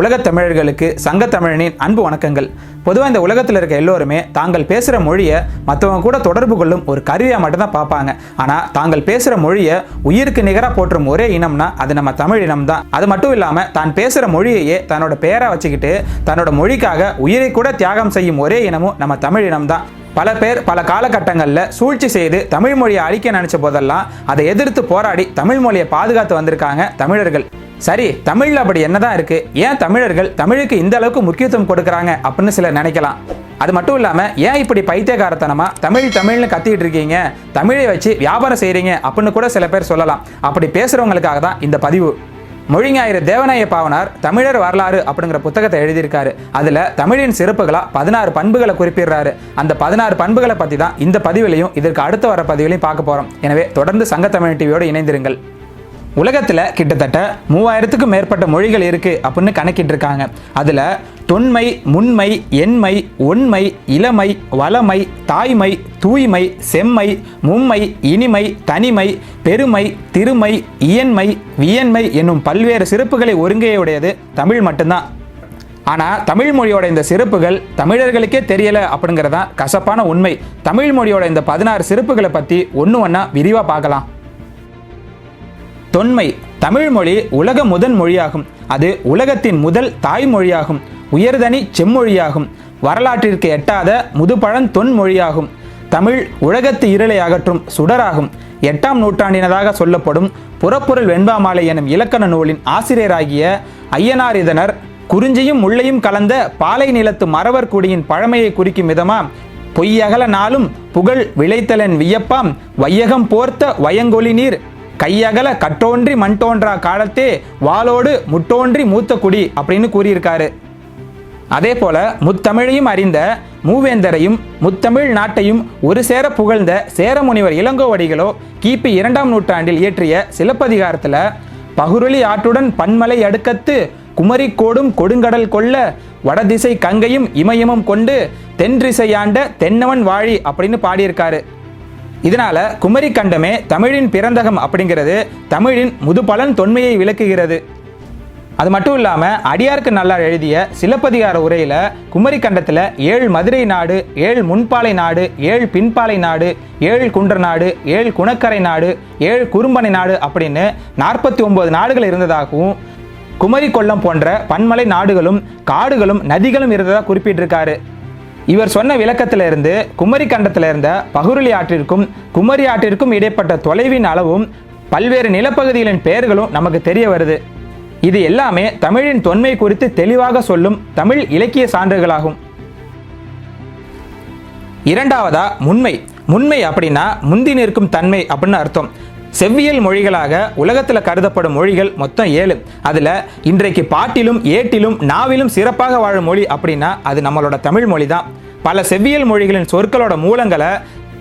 உலகத் தமிழர்களுக்கு சங்க தமிழனின் அன்பு வணக்கங்கள். பொதுவாக இந்த உலகத்தில் இருக்க எல்லோருமே தாங்கள் பேசுகிற மொழியை மற்றவங்க கூட தொடர்பு கொள்ளும் ஒரு கருவியாக மட்டும்தான் பார்ப்பாங்க. ஆனால் தாங்கள் பேசுகிற மொழியை உயிருக்கு நிகராக போற்றும் ஒரே இனம்னா அது நம்ம தமிழ் இனம் தான் அது மட்டும் இல்லாமல் தான் பேசுகிற மொழியையே தன்னோட பெயராக வச்சுக்கிட்டு தன்னோட மொழிக்காக உயிரை கூட தியாகம் செய்யும் ஒரே இனமும் நம்ம தமிழ் இனம் தான் பல பேர் பல காலகட்டங்களில் சூழ்ச்சி செய்து தமிழ் மொழியை அழிக்க நினைச்ச போதெல்லாம் அதை எதிர்த்து போராடி தமிழ் மொழியை பாதுகாத்து வந்திருக்காங்க தமிழர்கள். சரி தமிழ்ல அப்படி என்னதான் இருக்கு? ஏன் தமிழர்கள் தமிழுக்கு இந்த அளவுக்கு முக்கியத்துவம் கொடுக்கறாங்க அப்படின்னு சிலர் நினைக்கலாம். அது மட்டும் இல்லாம ஏன் இப்படி பைத்தியகாரத்தனமா தமிழ் தமிழ்னு கத்திட்டு இருக்கீங்க? தமிழை வச்சு வியாபாரம் செய்கிறீங்க அப்படின்னு கூட சில பேர் சொல்லலாம். அப்படி பேசுறவங்களுக்காக தான் இந்த பதிவு. மொழிஞாயிறு தேவநாய பாவனார் தமிழர் வரலாறு அப்படிங்கிற புத்தகத்தை எழுதியிருக்காரு. அதுல தமிழின் சிறப்புகளா பதினாறு பண்புகளை குறிப்பிடுறாரு. அந்த பதினாறு பண்புகளை பத்தி தான் இந்த பதிவிலையும் இதற்கு அடுத்து வர பதிவிலையும் பார்க்க போறோம். எனவே தொடர்ந்து சங்க தமிழ் டிவியோடு இணைந்திருங்கள். உலகத்தில் கிட்டத்தட்ட மூவாயிரத்துக்கும் மேற்பட்ட மொழிகள் இருக்குது அப்படின்னு கணக்கிட்டு இருக்காங்க அதில் தொன்மை முன்மை எண்மை ஒன்மை இளமை வளமை தாய்மை தூய்மை செம்மை மும்மை இனிமை தனிமை பெருமை திருமை இயன்மை வியன்மை என்னும் பல்வேறு சிறப்புகளை ஒருங்கையுடையது தமிழ் மட்டும்தான். ஆனால் தமிழ் மொழியோட இந்த சிறப்புகள் தமிழர்களுக்கே தெரியலை அப்படிங்கிறதான் கசப்பான உண்மை. தமிழ் மொழியோட இந்த பதினாறு சிறப்புகளை பற்றி ஒன்று ஒன்றா விரிவாக பார்க்கலாம். தொன்மை தமிழ் மொழி உலக முதன் மொழியாகும் அது உலகத்தின் முதல் தாய்மொழியாகும். உயர்தனி செம்மொழியாகும். வரலாற்றிற்கு எட்டாத முதுபழன் தொன்மொழியாகும். தமிழ் உலகத்து இருளை அகற்றும் சுடராகும். எட்டாம் நூற்றாண்டினதாக சொல்லப்படும் புறப்பொருள் வெண்பாமாலை எனும் இலக்கண நூலின் ஆசிரியராகிய ஐயனார் இதனர் குறிஞ்சியும் முள்ளையும் கலந்த பாலை நிலத்து மரவர் குடியின் பழமையை குறிக்கும் விதமா? பொய்யகல நாளும் புகழ் விளைத்தலன் வியப்பாம். வையகம் போர்த்த வயங்கொலி நீர் கையகல கட்டோன்றி மண் தோன்றா காலத்தே வாளோடு முட்டோன்றி மூத்த குடி அப்படின்னு கூறியிருக்காரு. அதே போல முத்தமிழையும் அறிந்த மூவேந்தரையும் முத்தமிழ் நாட்டையும் ஒரு சேர புகழ்ந்த சேரமுனிவர் இளங்கோவடிகளோ கிபி இரண்டாம் நூற்றாண்டில் இயற்றிய சிலப்பதிகாரத்தில் பகுருளி ஆற்றுடன் பன்மலை அடுக்கத்து குமரிக்கோடும் கொடுங்கடல் கொள்ள வடதிசை கங்கையும் இமயமும் கொண்டு தென்றிசையாண்ட தென்னவன் வாழி அப்படின்னு பாடியிருக்காரு. இதனால குமரி கண்டமே தமிழின் பிறந்தகம் அப்படிங்கிறது தமிழின் முதுபலன் தொன்மையை விளக்குகிறது. அது மட்டும் இல்லாமல் அடியார்க்கு நல்லா எழுதிய சிலப்பதிகார உரையில குமரி கண்டத்தில் ஏழு மதுரை நாடு ஏழு முன்பாலை நாடு ஏழு பின்பாலை நாடு ஏழு குன்ற நாடு ஏழு குணக்கரை நாடு ஏழு குறும்பனை நாடு அப்படின்னு நாற்பத்தி ஒன்பது நாடுகள் இருந்ததாகவும் குமரி கொல்லம் போன்ற பன்மலை நாடுகளும் காடுகளும் நதிகளும் இருந்ததாக குறிப்பிட்டிருக்காரு. இவர் சொன்ன விளக்கத்திலிருந்து குமரி கண்டத்தில் இருந்த பகுருளி ஆற்றிற்கும் குமரி ஆற்றிற்கும் இடைப்பட்ட தொலைவின் அளவும் பல்வேறு நிலப்பகுதிகளின் பெயர்களும் நமக்கு தெரிய வருது. இது எல்லாமே தமிழின் தொன்மை குறித்து தெளிவாக சொல்லும் தமிழ் இலக்கிய சான்றுகளாகும். இரண்டாவதா முன்மை. முன்மை அப்படின்னா முந்தி நிற்கும் தன்மை அப்படின்னு அர்த்தம். செவ்வியல் மொழிகளாக உலகத்தில் கருதப்படும் மொழிகள் மொத்தம் ஏழு. அதில் இன்றைக்கு பாட்டிலும் ஏட்டிலும் நாவிலும் சிறப்பாக வாழும் மொழி அப்படின்னா அது நம்மளோட தமிழ் மொழி தான் பல செவ்வியல் மொழிகளின் சொற்களோட மூலங்களை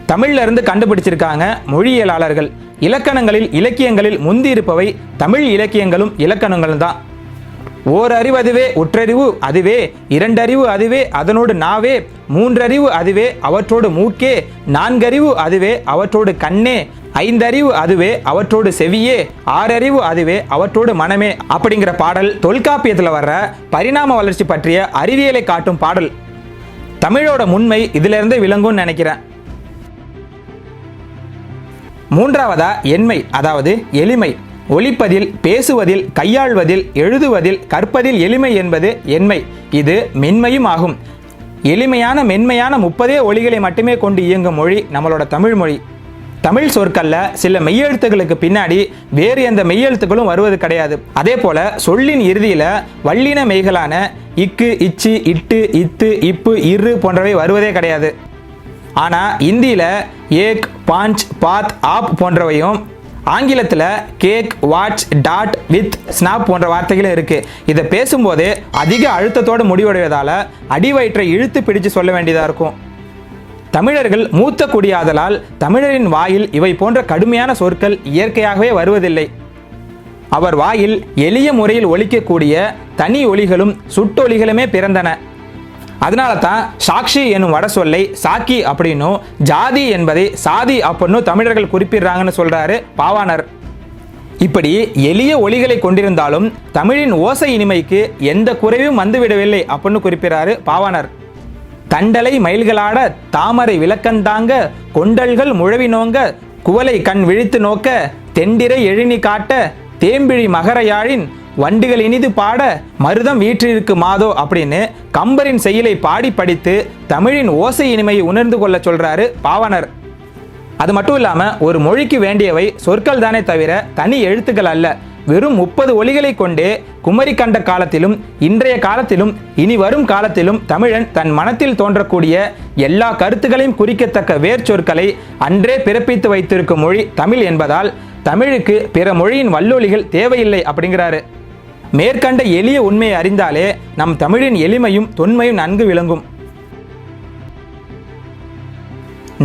தமிழ்ல இருந்து கண்டுபிடிச்சிருக்காங்க மொழியியலாளர்கள். இலக்கணங்களில் இலக்கியங்களில் முந்தி இருப்பவை தமிழ் இலக்கியங்களும் இலக்கணங்களும் தான். ஓரறிவு அதுவே ஒற்றறிவு அதுவே இரண்டறிவு அதுவே அதனோடு நாவே மூன்றறிவு அதுவே அவற்றோடு மூக்கே நான்கறிவு அதுவே அவற்றோடு கண்ணே ஐந்தறிவு அதுவே அவற்றோடு செவியே ஆறறிவு அதுவே அவற்றோடு மனமே. அப்படிங்கிற பாடல் தொல்காப்பியத்தில் வர்ற பரிணாம வளர்ச்சி பற்றிய அறிவியலை காட்டும் பாடல். தமிழோட முன்மை இதிலிருந்தே விளங்கும்னு நினைக்கிறேன். மூன்றாவதா எண்மை அதாவது எளிமை. ஒலிப்பதில் பேசுவதில் கையாள்வதில் எழுதுவதில் கற்பதில் எளிமை என்பது எண்மை. இது மென்மையும் ஆகும். எளிமையான மென்மையான முப்பதே ஒலிகளை மட்டுமே கொண்டு இயங்கும் மொழி நம்மளோட தமிழ் மொழி. தமிழ் சொற்கள்ல சில மெய்யெழுத்துகளுக்கு பின்னாடி வேறு எந்த மெய்யெழுத்துக்களும் வருவது கிடையாது. அதே போல சொல்லின் இறுதியில வல்லின மெய்களான இக்கு இச்சு இட்டு இத்து இப்பு இரு போன்றவை வருவதே கிடையாது. ஆனா இந்தியில ஏக் பாஞ்ச் பாத் ஆப் போன்றவையும் ஆங்கிலத்தில் cake watch dot with snap போன்ற வார்த்தைகளும் இருக்கு. இதை பேசும்போதே அதிக அழுத்தத்தோடு முடிவடைவதால் அடிவயிற்றை இழுத்து பிடிச்சு சொல்ல வேண்டியதாக இருக்கும். தமிழர்கள் மூத்த குடியாதலால் தமிழரின் வாயில் இவை போன்ற கடுமையான சொற்கள் இயற்கையாகவே வருவதில்லை. அவர் வாயில் எளிய முறையில் ஒழிக்கக்கூடிய தனி ஒளிகளும் சுட்டொலிகளுமே பிறந்தன. அதனால தான் சாக்ஷி என்னும் வட சொல்லை சாக்கி அப்படின்னும் ஜாதி என்பதை சாதி அப்படின்னு தமிழர்கள் குறிப்பிடுறாங்கன்னு சொல்றாரு பாவாணர். இப்படி எளிய ஒளிகளை கொண்டிருந்தாலும் தமிழின் ஓசை இனிமைக்கு எந்த குறைவும் வந்துவிடவில்லை அப்படின்னு குறிப்பிறாரு பாவாணர். தண்டலை மயில்களாட தாமரை விளக்கந்தாங்க கொண்டல்கள் முழவி நோங்க குவலை கண் விழித்து நோக்க தெண்டிரை எழினி காட்ட தேம்பிழி மகரையாழின் வண்டுகள் இனிது பாட மருதம் வீற்றிருக்கு மாதோ அப்படின்னு கம்பரின் செயலை பாடி படித்து தமிழின் ஓசை இனிமையை உணர்ந்து கொள்ள சொல்றாரு பாவனர். அது மட்டும் இல்லாமல் ஒரு மொழிக்கு வேண்டியவை சொற்கள் தானே தவிர தனி எழுத்துக்கள் அல்ல. வெறும் முப்பது ஒலிகளை கொண்டே குமரி கண்ட காலத்திலும் இன்றைய காலத்திலும் இனி வரும் காலத்திலும் தமிழன் தன் மனத்தில் தோன்றக்கூடிய எல்லா கருத்துக்களையும் குறிக்கத்தக்க வேர் சொற்களை அன்றே பிறப்பித்து வைத்திருக்கும் மொழி தமிழ் என்பதால் தமிழுக்கு பிற மொழியின் வல்லொலிகள் தேவையில்லை அப்படிங்கிறாரு. மேற்கண்ட எளிய உண்மையை அறிந்தாலே நம் தமிழின் எளிமையும் தொன்மையும் நன்கு விளங்கும்.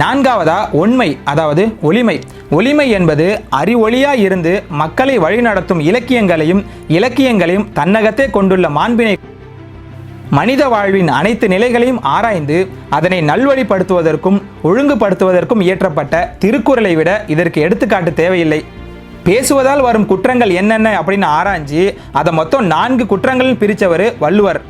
நான்காவதா உண்மை அதாவது ஒளிமை. ஒளிமை என்பது அறிவொளியாய் இருந்து மக்களை வழிநடத்தும் இலக்கியங்களையும் இலக்கியங்களையும் தன்னகத்தே கொண்டுள்ள மாண்பினை மனித வாழ்வின் அனைத்து நிலைகளையும் ஆராய்ந்து அதனை நல்வழிப்படுத்துவதற்கும் ஒழுங்குபடுத்துவதற்கும் இயற்றப்பட்ட திருக்குறளை விட இதற்கு எடுத்துக்காட்டு தேவையில்லை. பேசுவதால் வரும் குற்றங்கள் என்னென்ன அப்படின்னு ஆராய்ஞ்சு அதை மொத்தம் நான்கு குற்றங்கள் பிரித்தவர் வள்ளுவர்.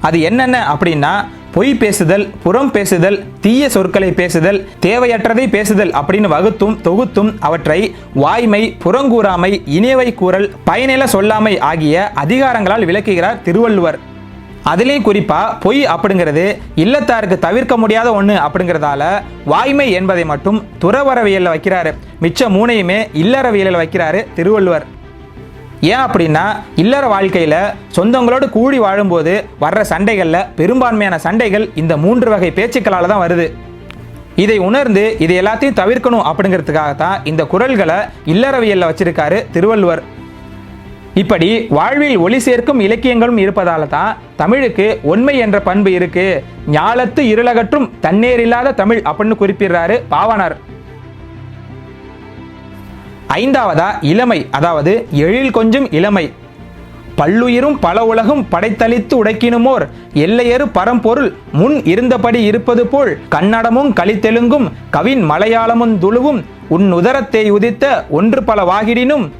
அது என்னென்ன அப்படின்னா பொய் பேசுதல் புறம் பேசுதல் தீய சொற்களை பேசுதல் தேவையற்றதை பேசுதல் அப்படின்னு வகுத்தும் தொகுத்தும் அவற்றை வாய்மை புறங்கூறாமை இணைவை கூறல் பயனில சொல்லாமை ஆகிய அதிகாரங்களால் விளக்குகிறார் திருவள்ளுவர். அதுலேயும் குறிப்பா பொய் அப்படிங்கிறது இல்லத்தாருக்கு தவிர்க்க முடியாத ஒன்று அப்படிங்கிறதால வாய்மை என்பதை மட்டும் துறவரவியலில் வைக்கிறாரு. மிச்ச மூணையுமே இல்லறவியலில் வைக்கிறாரு திருவள்ளுவர். ஏன் அப்படின்னா இல்லற வாழ்க்கையில் சொந்தங்களோடு கூடி வாழும்போது வர்ற சண்டைகளில் பெரும்பான்மையான சண்டைகள் இந்த மூன்று வகை பேச்சுக்களால் தான் வருது. இதை உணர்ந்து இதை எல்லாத்தையும் தவிர்க்கணும் அப்படிங்கிறதுக்காகத்தான் இந்த குரல்களை இல்லறவியலில் வச்சிருக்காரு திருவள்ளுவர். இப்படி வாழ்வில் ஒளி சேர்க்கும் இலக்கியங்களும் இருப்பதால தான் தமிழுக்கு உண்மை என்ற பண்பு இருக்கு. ஞாலத்து இருளகற்றும் தண்ணீர் இல்லாத தமிழ் அப்படின்னு குறிப்பிடுறாரு பாவனார். ஐந்தாவதா? இளமை. அதாவது எழில் கொஞ்சம் இளமை. பல்லுயிரும் பல உலகும் படைத்தளித்து உடைக்கினுமோர். எல்லையறு பரம்பொருள். முன் இருந்தபடி இருப்பது போல். கன்னடமும் கலித்தெலுங்கும் கவின் மலையாளமும் துழுவும். உன் உதரத்தை உதித்த ஒன்று பல வாகிடினும்.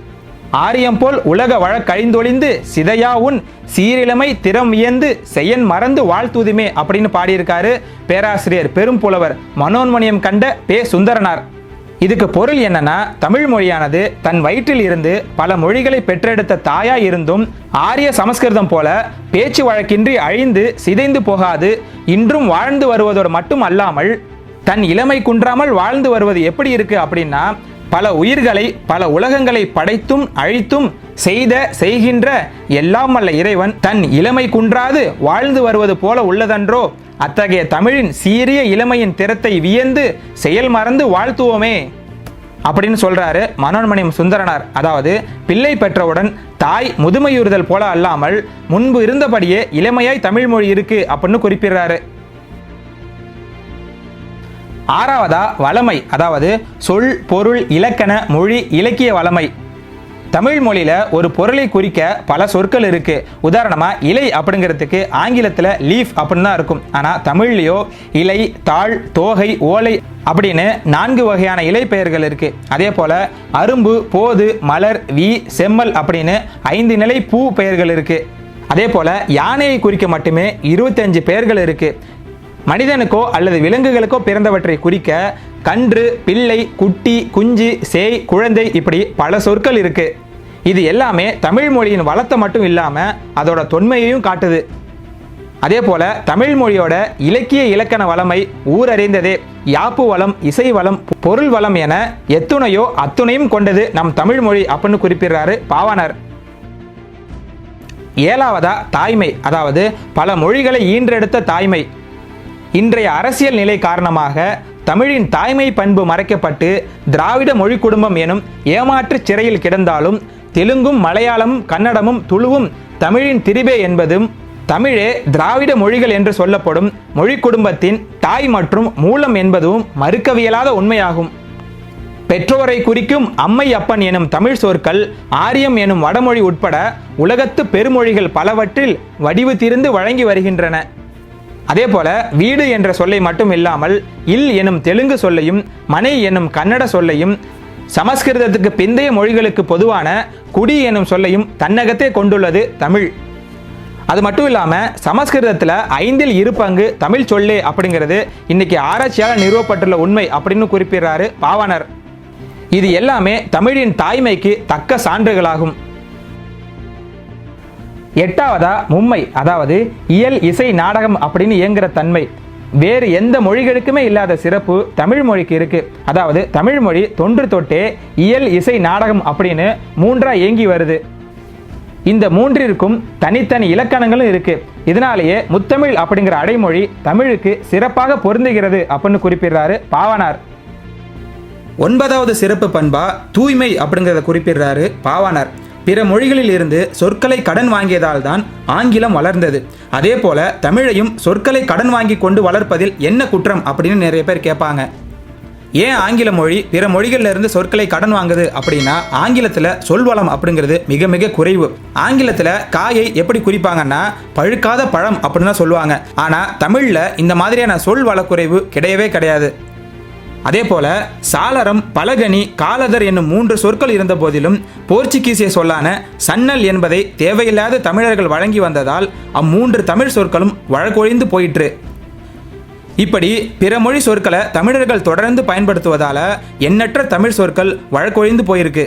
ஆரியம் போல் உலக வழக்கழிந்தொழிந்து சிதையா உன். சீரிழமை திறம் வியந்து செய்யன் மறந்து வாழ்த்துதுமே. அப்படின்னு பாடியிருக்காரு பேராசிரியர் பெரும் புலவர் மனோன்மணியம் கண்ட பே சுந்தரனார். இதுக்கு பொருள் என்னன்னா தமிழ் மொழியானது தன் வயிற்றில் இருந்து பல மொழிகளை பெற்றெடுத்த தாயா இருந்தும் ஆரிய சமஸ்கிருதம் போல பேச்சு வழக்கின்றி அழிந்து சிதைந்து போகாது இன்றும் வாழ்ந்து வருவதோடு மட்டும் அல்லாமல் தன் இளமை குன்றாமல் வாழ்ந்து வருவது எப்படி இருக்கு அப்படின்னா பல உயிர்களை பல உலகங்களை படைத்தும் அழித்தும் செய்த செய்கின்ற எல்லாம் அல்ல இறைவன் தன் இளமை குன்றாது வாழ்ந்து வருவது போல உள்ளதன்றோ அத்தகைய தமிழின் சீரிய இளமையின் திறத்தை வியந்து செயல் மறந்து வாழ்த்துவோமே. அப்படின்னு சொல்றாரு மனோன்மணியம் சுந்தரனார். அதாவது பிள்ளை பெற்றவுடன் தாய் முதுமையுறுதல் போல அல்லாமல் முன்பு இருந்தபடியே இளமையாய் தமிழ் மொழி இருக்கு அப்படின்னு குறிப்பிடுறாரு. ஆறாவதா வளமை. அதாவது சொல் பொருள் இலக்கண மொழி இலக்கிய வளமை. தமிழ் மொழியில ஒரு பொருளை குறிக்க பல சொற்கள் இருக்கு. உதாரணமா இலை அப்படிங்கிறதுக்கு ஆங்கிலத்தில் லீஃப் அப்படின்னு தான் இருக்கும். ஆனா தமிழ்லயோ இலை தாள் தோகை ஓலை அப்படின்னு நான்கு வகையான இலை பெயர்கள் இருக்கு. அதே போல அரும்பு போது மலர் வி செம்மல் அப்படின்னு ஐந்து நிலை பூ பெயர்கள் இருக்கு. அதே போல யானையை குறிக்க மட்டுமே இருபத்தஞ்சு பெயர்கள் இருக்கு. மனிதனுக்கோ அல்லது விலங்குகளுக்கோ பிறந்தவற்றை குறிக்க கன்று பிள்ளை குட்டி குஞ்சு சேய் குழந்தை இப்படி பல சொற்கள் இருக்கு. இது எல்லாமே தமிழ் மொழியின் வளத்தை மட்டும் இல்லாமல் அதோட தொன்மையையும் காட்டுது. அதே போல தமிழ் மொழியோட இலக்கிய இலக்கண வளமை ஊரறிந்ததே யாப்பு வளம் இசை வளம் பொருள் வளம் என எத்துணையோ அத்துணையும் கொண்டது நம் தமிழ் மொழி அப்படின்னு குறிப்பிடுறாரு பாவாணர். ஏழாவதா தாய்மை அதாவது பல மொழிகளை ஈன்றெடுத்த தாய்மை. இன்றைய அரசியல் நிலை காரணமாக தமிழின் தாய்மை பண்பு மறைக்கப்பட்டு திராவிட மொழி குடும்பம் எனும் ஏமாற்று சிறையில் கிடந்தாலும் தெலுங்கும் மலையாளமும் கன்னடமும் துளுவும் தமிழின் திரிபே என்பதும் தமிழே திராவிட மொழிகள் என்று சொல்லப்படும் மொழி குடும்பத்தின் தாய் மற்றும் மூலம் என்பதும் மறுக்கவியலாத உண்மையாகும். பெற்றோரை குறிக்கும் அம்மை அப்பன் எனும் தமிழ் சொற்கள் ஆரியம் எனும் வடமொழி உட்பட உலகத்து பெருமொழிகள் பலவற்றில் வடிவு திருந்து வழங்கி வருகின்றன. அதே போல வீடு என்ற சொல்லை மட்டும் இல்லாமல் இல் எனும் தெலுங்கு சொல்லையும் மனை எனும் கன்னட சொல்லையும் சமஸ்கிருதத்துக்கு பிந்தைய மொழிகளுக்கு பொதுவான குடி எனும் சொல்லையும் தன்னகத்தே கொண்டுள்ளது தமிழ். அது மட்டும் இல்லாமல் சமஸ்கிருதத்தில் ஐந்தில் இரு பங்கு தமிழ் சொல்லே அப்படிங்கிறது இன்னைக்கு ஆராய்ச்சியால் நிறுவப்பட்டுள்ள உண்மை அப்படின்னு குறிப்பிடுறாரு பாவனர் இது எல்லாமே தமிழின் தாய்மைக்கு தக்க சான்றுகளாகும். எட்டாவதா மும்மை அதாவது இயல் இசை நாடகம் அப்படின்னு இயங்குற தன்மை. வேறு எந்த மொழிகளுக்குமே இல்லாத சிறப்பு தமிழ் மொழிக்கு இருக்கு. அதாவது தமிழ் மொழி தொன்று தொட்டே இயல் இசை நாடகம் அப்படின்னு மூன்றா இயங்கி வருது. இந்த மூன்றிற்கும் தனித்தனி இலக்கணங்களும் இருக்கு. இதனாலேயே முத்தமிழ் அப்படிங்கிற அடைமொழி தமிழுக்கு சிறப்பாக பொருந்துகிறது அப்படின்னு குறிப்பிடுறாரு பாவனார் ஒன்பதாவது சிறப்பு பண்பா தூய்மை அப்படிங்கிறத குறிப்பிடுறாரு பாவானார் பிற மொழிகளில் இருந்து சொற்களை கடன் வாங்கியதால் தான் ஆங்கிலம் வளர்ந்தது. அதே போல தமிழையும் சொற்களை கடன் வாங்கி கொண்டு வளர்ப்பதில் என்ன குற்றம் அப்படின்னு நிறைய பேர் கேட்பாங்க. ஏன் ஆங்கில மொழி பிற மொழிகளில் இருந்து சொற்களை கடன் வாங்குது அப்படின்னா ஆங்கிலத்தில் சொல்வளம் அப்படிங்கிறது மிக மிக குறைவு. ஆங்கிலத்தில் காயை எப்படி குறிப்பாங்கன்னா பழுக்காத பழம் அப்படின்னு தான் சொல்லுவாங்க. ஆனால் தமிழில் இந்த மாதிரியான சொல் வளக்குறைவு கிடையவே கிடையாது. அதே போல சாளரம் பலகனி காலதர் என்னும் மூன்று சொற்கள் இருந்த போதிலும் போர்ச்சுகீசிய சொல்லான சன்னல் என்பதை தேவையில்லாத தமிழர்கள் வழங்கி வந்ததால் அம்மூன்று தமிழ் சொற்களும் வழக்கொழிந்து போயிற்று. இப்படி பிற மொழி சொற்களை தமிழர்கள் தொடர்ந்து பயன்படுத்துவதால எண்ணற்ற தமிழ் சொற்கள் வழக்கொழிந்து போயிருக்கு.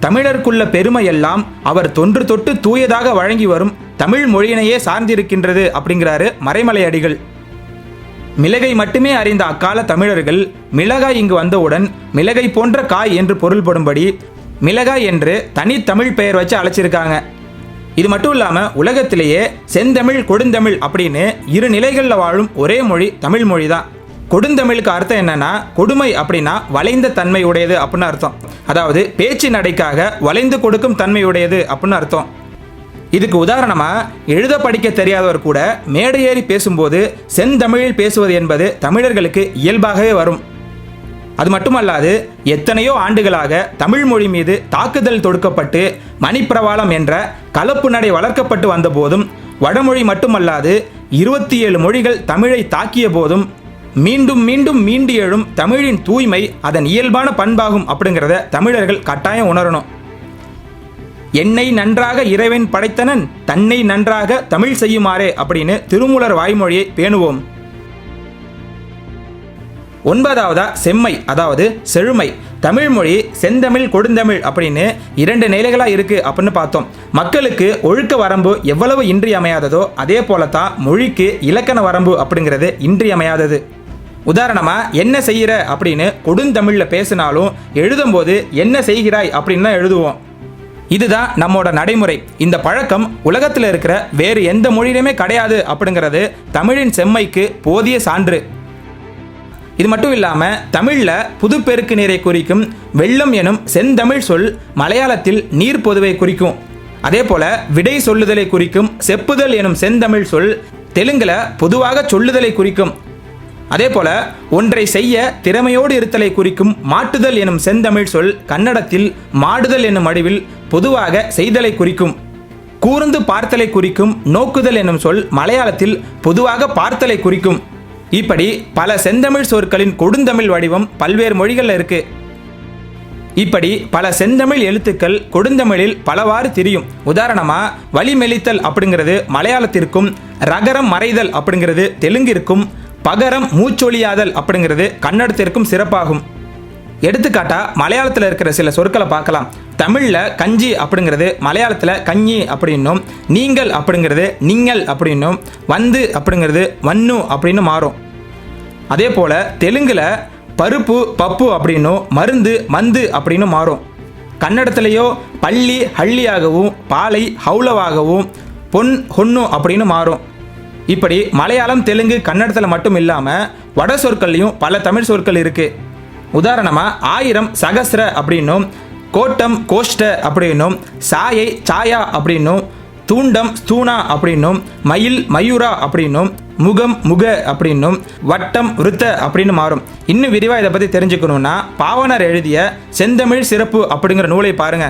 தமிழருக்குள்ள பெருமை எல்லாம் அவர் தொன்று தொட்டு தூயதாக வழங்கி வரும் தமிழ் மொழியினையே சார்ந்திருக்கின்றது அப்படிங்கிறாரு மறைமலை அடிகள் மிளகை மட்டுமே அறிந்த அக்கால தமிழர்கள் மிளகாய் இங்கு வந்தவுடன் மிளகை போன்ற காய் என்று பொருள்படும்படி மிளகாய் என்று தனி தமிழ் பெயர் வச்சு அழைச்சிருக்காங்க. இது மட்டும் இல்லாமல் உலகத்திலேயே செந்தமிழ் கொடுந்தமிழ் அப்படின்னு இரு நிலைகளில் வாழும் ஒரே மொழி தமிழ் மொழி தான் கொடுந்தமிழுக்கு அர்த்தம் என்னன்னா கொடுமை அப்படின்னா வளைந்த தன்மை உடையது அப்படின்னு அர்த்தம். அதாவது பேச்சு நடைக்காக வளைந்து கொடுக்கும் தன்மை உடையது அப்படின்னு அர்த்தம். இதுக்கு உதாரணமாக எழுத படிக்க தெரியாதவர் கூட மேடையேறி பேசும்போது செந்தமிழில் பேசுவது என்பது தமிழர்களுக்கு இயல்பாகவே வரும். அது மட்டுமல்லாது எத்தனையோ ஆண்டுகளாக தமிழ் மொழி மீது தாக்குதல் தொடுக்கப்பட்டு மணிப்பிரவாளம் என்ற கலப்பு நடை வளர்க்கப்பட்டு வந்த போதும் வடமொழி மட்டுமல்லாது இருபத்தி ஏழு மொழிகள் தமிழை தாக்கிய போதும் மீண்டும் மீண்டும் மீண்டு எழும் தமிழின் தூய்மை அதன் இயல்பான பண்பாகும் அப்படிங்கிறத தமிழர்கள் கட்டாயம் உணரணும். என்னை நன்றாக இறைவன் படைத்தனன் தன்னை நன்றாக தமிழ் செய்யுமாறே அப்படின்னு திருமூலர் வாய்மொழியை பேணுவோம். ஒன்பதாவதா செம்மை அதாவது செழுமை. தமிழ் மொழி செந்தமிழ் கொடுந்தமிழ் அப்படின்னு இரண்டு நிலைகளாக இருக்குது அப்படின்னு பார்த்தோம். மக்களுக்கு ஒழுக்க வரம்பு எவ்வளவு இன்றியமையாததோ அதே போலத்தான் மொழிக்கு இலக்கண வரம்பு அப்படிங்கிறது இன்றியமையாதது. உதாரணமாக என்ன செய்கிற அப்படின்னு கொடுந்தமிழில் பேசினாலும் எழுதும்போது என்ன செய்கிறாய் அப்படின்னு தான் எழுதுவோம். இதுதான் நம்மோட நடைமுறை. இந்த பழக்கம் உலகத்தில் இருக்கிற வேறு எந்த மொழியிலுமே கிடையாது அப்படிங்கிறது தமிழின் செம்மைக்கு போதிய சான்று. இது மட்டும் இல்லாமல் தமிழில் புதுப்பெருக்கு நீரை குறிக்கும் வெள்ளம் எனும் செந்தமிழ் சொல் மலையாளத்தில் நீர் பொதுவை குறிக்கும். அதே போல விடை சொல்லுதலை குறிக்கும் செப்புதல் எனும் செந்தமிழ் சொல் தெலுங்கில் பொதுவாக சொல்லுதலை குறிக்கும். அதே போல ஒன்றை செய்ய திறமையோடு இருத்தலை குறிக்கும் மாட்டுதல் எனும் செந்தமிழ் சொல் கன்னடத்தில் மாடுதல் என்னும் அடிவில் பொதுவாக செய்தலை குறிக்கும். கூர்ந்து பார்த்தலை குறிக்கும் நோக்குதல் என்னும் சொல் மலையாளத்தில் பொதுவாக பார்த்தலை குறிக்கும். இப்படி பல செந்தமிழ் சொற்களின் கொடுந்தமிழ் வடிவம் பல்வேறு மொழிகளில் இருக்கு. இப்படி பல செந்தமிழ் எழுத்துக்கள் கொடுந்தமிழில் பலவாறு திரியும். உதாரணமா வழிமெலித்தல் அப்படிங்கிறது மலையாளத்திற்கும் ரகரம் மறைதல் அப்படிங்கிறது தெலுங்கிற்கும் பகரம் மூச்சொழியாதல் அப்படிங்கிறது கன்னடத்திற்கும் சிறப்பாகும். எடுத்துக்காட்டா மலையாளத்தில் இருக்கிற சில சொற்களை பார்க்கலாம். தமிழில் கஞ்சி அப்படிங்கிறது மலையாளத்தில் கஞ்சி அப்படின்னும் நீங்கள் அப்படிங்கிறது நீங்கள் அப்படின்னும் வந்து அப்படிங்கிறது வன்னு அப்படின்னு மாறும். அதே போல் தெலுங்கில் பருப்பு பப்பு அப்படின்னும் மருந்து மந்து அப்படின்னு மாறும். கன்னடத்திலேயோ பள்ளி ஹள்ளியாகவும் பாலை ஹவுலவாகவும் பொன் ஹொன்னு அப்படின்னு மாறும். இப்படி மலையாளம் தெலுங்கு கன்னடத்தில் மட்டும் இல்லாமல் வட சொற்கள்லையும் பல தமிழ் சொற்கள் இருக்குது உதாரணமாக ஆயிரம் சகஸ்ர அப்படின்னும் கோட்டம் கோஷ்ட அப்படின்னும் சாயை சாயா அப்படின்னும் தூண்டம் ஸ்தூனா அப்படின்னும் மயில் மயூரா அப்படின்னும் முகம் முக அப்படின்னும் வட்டம் விருத்த அப்படின்னு மாறும். இன்னும் விரிவாக இதை பற்றி தெரிஞ்சுக்கணும்னா பாவனர் எழுதிய செந்தமிழ் சிறப்பு அப்படிங்கிற நூலை பாருங்க.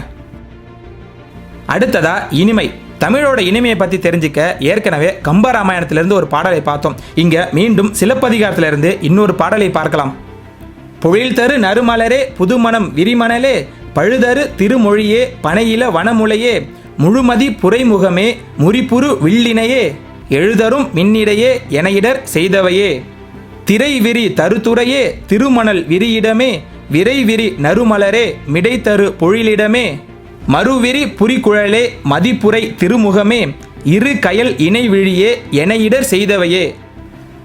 அடுத்ததா இனிமை. தமிழோட இனிமையை பற்றி தெரிஞ்சுக்க ஏற்கனவே கம்பராமாயணத்திலிருந்து ஒரு பாடலை பார்த்தோம். இங்கே மீண்டும் சிலப்பதிகாரத்திலிருந்து இன்னொரு பாடலை பார்க்கலாம். புழில் தரு நறுமலரே புதுமணம் விரிமணலே பழுதரு திருமொழியே பனையில வனமுலையே முழுமதி புரைமுகமே முறிப்புறு வில்லினையே எழுதரும் மின்னிடையே எனையிடர் செய்தவையே. திரைவிரி தருத்துறையே திருமணல் விரியிடமே விரைவிரி நறுமலரே மிடைத்தரு பொழிலிடமே. மறுவிரி புரிகுழலே மதிப்புரை திருமுகமே இரு கயல் இணைவிழியே எனையிடர் செய்தவையே.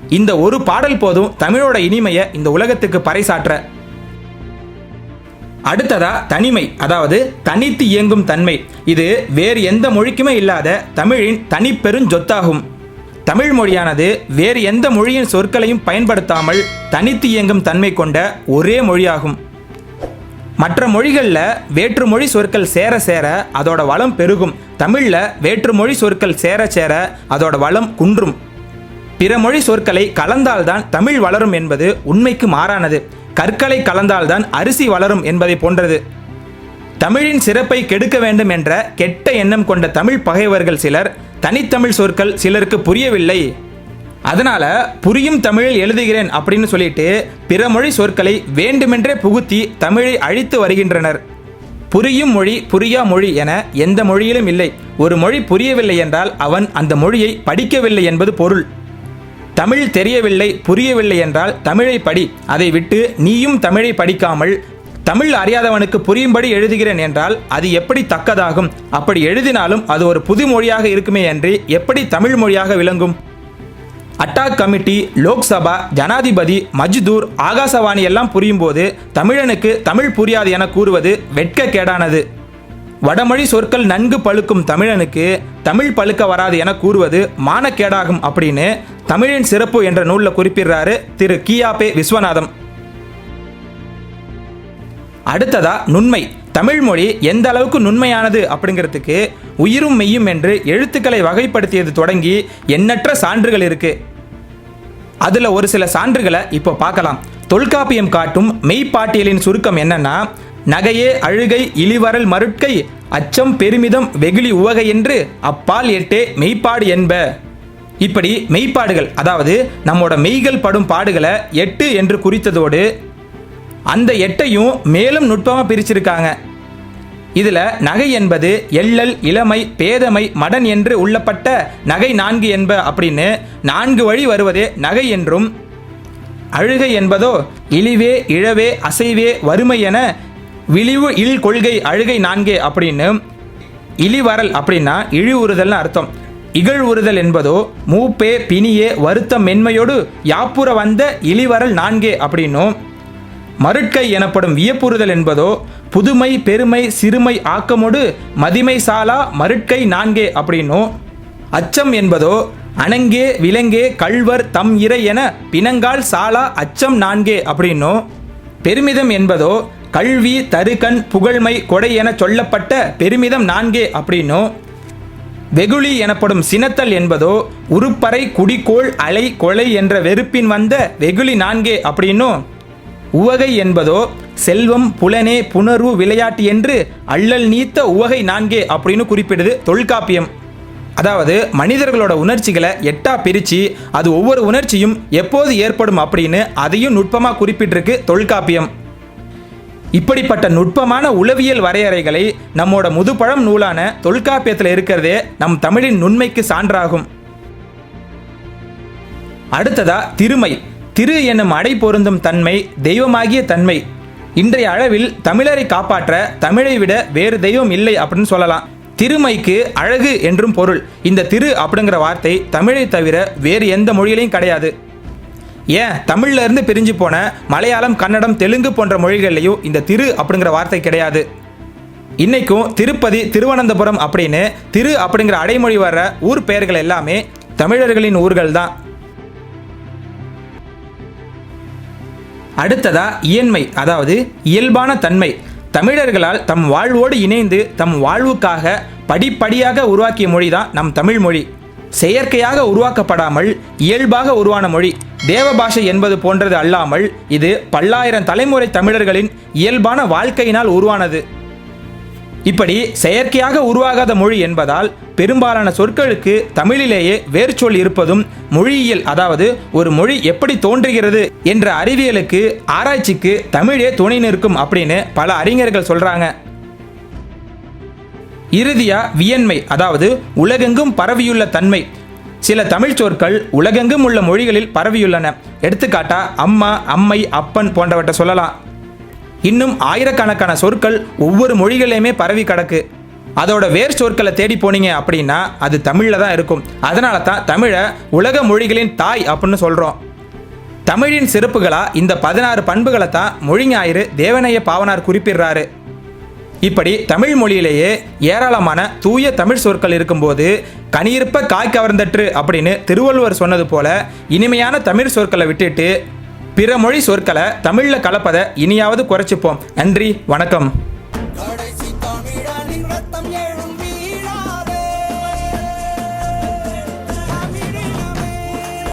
இந்த ஒரு பாடல் போதும் தமிழோட இனிமையை இந்த உலகத்துக்கு பறைசாற்ற. அடுத்ததா தனிமை அதாவது தனித்து இயங்கும் தன்மை. இது வேறு எந்த மொழிக்குமே இல்லாத தமிழின் தனிப்பெருஞ்சொத்தாகும் தமிழ் மொழியானது வேறு எந்த மொழியின் சொற்களையும் பயன்படுத்தாமல் தனித்து இயங்கும் தன்மை கொண்ட ஒரே மொழியாகும். மற்ற மொழிகளில் வேற்றுமொழி சொற்கள் சேர சேர அதோட வளம் பெருகும். தமிழில் வேற்றுமொழி சொற்கள் சேர சேர அதோட வளம் குன்றும். பிற மொழி சொற்களை கலந்தால்தான் தமிழ் வளரும் என்பது உண்மைக்கு மாறானது. கற்களை கலந்தால்தான் அரிசி வளரும் என்பதை போன்றது. தமிழின் சிறப்பை கெடுக்க வேண்டும் என்ற கெட்ட எண்ணம் கொண்ட தமிழ் பகைவர்கள் சிலர் தனித்தமிழ் சொற்கள் சிலருக்கு புரியவில்லை. அதனால புரியும் தமிழில் எழுதுகிறேன் அப்படின்னு சொல்லிட்டு பிற மொழி சொற்களை வேண்டுமென்றே புகுத்தி தமிழை அழித்து வருகின்றனர். புரியும் மொழி புரியா மொழி என எந்த மொழியிலும் இல்லை. ஒரு மொழி புரியவில்லை என்றால் அவன் அந்த மொழியை படிக்கவில்லை என்பது பொருள். தமிழ் தெரியவில்லை புரியவில்லை என்றால் தமிழை படி. அதை விட்டு நீயும் தமிழை படிக்காமல் தமிழ் அறியாதவனுக்கு புரியும்படி எழுதுகிறேன் என்றால் அது எப்படி தக்கதாகும்? அப்படி எழுதினாலும் அது ஒரு புது மொழியாக இருக்குமே அன்றி எப்படி தமிழ் மொழியாக விளங்கும்? அட்டாக் கமிட்டி லோக்சபா ஜனாதிபதி மஜ்தூர் ஆகாசவாணி எல்லாம் புரியும் போது தமிழனுக்கு தமிழ் புரியாது என கூறுவது வெட்கக்கேடானது. வடமொழி சொற்கள் நன்கு பழுக்கும் தமிழனுக்கு தமிழ் பழுக்க வராது என கூறுவது மானக்கேடாகும் அப்படின்னு தமிழின் சிறப்பு என்ற நூலில் குறிப்பிடுறாரு திரு கியாபே விஸ்வநாதம். அடுத்ததா நுண்மை. தமிழ் மொழி எந்த அளவுக்கு நுண்மையானது அப்படிங்கிறதுக்கு உயிரும் மெய்யும் என்று எழுத்துக்களை வகைப்படுத்தியது தொடங்கி எண்ணற்ற சான்றுகள் இருக்கு. அதுல ஒரு சில சான்றுகளை இப்போ பார்க்கலாம். தொல்காப்பியம் காட்டும் மெய்ப்பாட்டியலின் சுருக்கம் என்னன்னா நகையே அழுகை இழிவரல் மருட்கை அச்சம் பெருமிதம் வெகுளி உவகை என்று அப்பால் எட்டே மெய்ப்பாடு என்ப. இப்படி மெய்ப்பாடுகள் அதாவது நம்மோட மெய்கள் படும் பாடுகளை எட்டு என்று குறித்ததோடு அந்த எட்டையும் மேலும் நுட்பமாக பிரிச்சிருக்காங்க. இதுல நகை என்பது எள்ளல் இளமை பேதமை மடன் என்று உள்ளப்பட்ட நகை நான்கு என்ப அப்படின்னு நான்கு வழி வருவதே நகை என்றும் அழுகை என்பதோ இழிவே இழவே அசைவே வறுமை என விழிவு இல் கொள்கை அழுகை நான்கே அப்படின்னு இழிவரல் அப்படின்னா இழிவுறுதல்னு அர்த்தம். இகழ்வுறுதல் என்பதோ மூப்பே பிணியே வருத்தம் மென்மையோடு யாப்புற வந்த இழிவரல் நான்கே அப்படின்னும் மருட்கை எனப்படும் வியப்புறுதல் என்பதோ புதுமை பெருமை சிறுமை ஆக்கமோடு மதிமை சாலா மருட்கை நான்கே அப்படின்னும் அச்சம் என்பதோ அணங்கே விலங்கே கள்வர் தம் இறை என பிணங்கால் சாலா அச்சம் நான்கே அப்படின்னும் பெருமிதம் என்பதோ கல்வி தருகண் புகழ்மை கொடை என சொல்லப்பட்ட பெருமிதம் நான்கே அப்படின்னும் வெகுளி எனப்படும் சினத்தல் என்பதோ உருப்பறை குடிக்கோள் அலை கொலை என்ற வெறுப்பின் வந்த வெகுளி நான்கே அப்படின்னும் உவகை என்பதோ செல்வம் புலனே புணர்வு விளையாட்டு என்று அள்ளல் நீத்த உவகை நான்கே அப்படின்னு குறிப்பிடுது தொல்காப்பியம். அதாவது மனிதர்களோட உணர்ச்சிகளை எட்டா பிரித்து அது ஒவ்வொரு உணர்ச்சியும் எப்போது ஏற்படும் அப்படின்னு அதையும் நுட்பமாக குறிப்பிட்டிருக்கு தொல்காப்பியம். இப்படிப்பட்ட நுட்பமான உளவியல் வரையறைகளை நம்மோட முதுபழம் நூலான தொல்காப்பியத்தில் இருக்கிறதே நம் தமிழின் நுண்மைக்கு சான்றாகும். அடுத்ததா திருமை. திரு என்னும் அடை பொருந்தும் தன்மை தெய்வமாகிய தன்மை. இன்றைய அளவில் தமிழரை காப்பாற்ற தமிழை விட வேறு தெய்வம் இல்லை அப்படின்னு சொல்லலாம். திருமைக்கு அழகு என்றும் பொருள். இந்த திரு அப்படிங்கிற வார்த்தை தமிழை தவிர வேறு எந்த மொழியிலையும் கிடையாது. ஏன்? தமிழ்ல இருந்து பிரிஞ்சு போன மலையாளம் கன்னடம் தெலுங்கு போன்ற மொழிகள்லையும் இந்த திரு அப்படிங்கிற வார்த்தை கிடையாது. இன்னைக்கும் திருப்பதி திருவனந்தபுரம் அப்படின்னு திரு அப்படிங்கிற அடைமொழி வர்ற ஊர் பெயர்கள் எல்லாமே தமிழர்களின் ஊர்கள் தான் அடுத்ததா இயன்மை அதாவது இயல்பான தன்மை. தமிழர்களால் தம் வாழ்வோடு இணைந்து தம் வாழ்வுக்காக படிப்படியாக உருவாக்கிய மொழி தான் நம் தமிழ் மொழி. செயற்கையாக உருவாக்கப்படாமல் இயல்பாக உருவான மொழி. தேவபாஷை என்பது போன்றது அல்லாமல் இது பல்லாயிரம் தலைமுறை தமிழர்களின் இயல்பான வாழ்க்கையினால் உருவானது. இப்படி செயற்கையாக உருவாகாத மொழி என்பதால் பெரும்பாலான சொற்களுக்கு தமிழிலேயே வேர்ச்சொல் இருப்பதும் மொழியியல் அதாவது ஒரு மொழி எப்படி தோன்றுகிறது என்ற அறிவியலுக்கு ஆராய்ச்சிக்கு தமிழே துணை நிற்கும் அப்படின்னு பல அறிஞர்கள் சொல்றாங்க. இறுதியா வியன்மை அதாவது உலகெங்கும் பரவியுள்ள தன்மை. சில தமிழ் சொற்கள் உலகெங்கும் உள்ள மொழிகளில் பரவியுள்ளன. எடுத்துக்காட்டா அம்மா அம்மை அப்பன் போன்றவற்றை சொல்லலாம். இன்னும் ஆயிரக்கணக்கான சொற்கள் ஒவ்வொரு மொழிகளையுமே பரவி கிடக்கு. அதோட வேர் சொற்களை தேடி போனீங்க அப்படின்னா அது தமிழில் தான் இருக்கும். அதனால தான் தமிழை உலக மொழிகளின் தாய் அப்படின்னு சொல்கிறோம் தமிழின் சிறப்புகளா இந்த பதினாறு பண்புகளை தான் மொழிஞாயிறு தேவனைய பாவனார் குறிப்பிடுறாரு. இப்படி தமிழ் மொழியிலேயே ஏராளமான தூய தமிழ் சொற்கள் இருக்கும்போது கனியிருப்ப காய் கவர்ந்தற்று அப்படின்னு திருவள்ளுவர் சொன்னது போல இனிமையான தமிழ் சொற்களை விட்டுட்டு பிற மொழி சொற்களை தமிழில் கலப்பதை இனியாவது குறைச்சிப்போம். நன்றி வணக்கம்.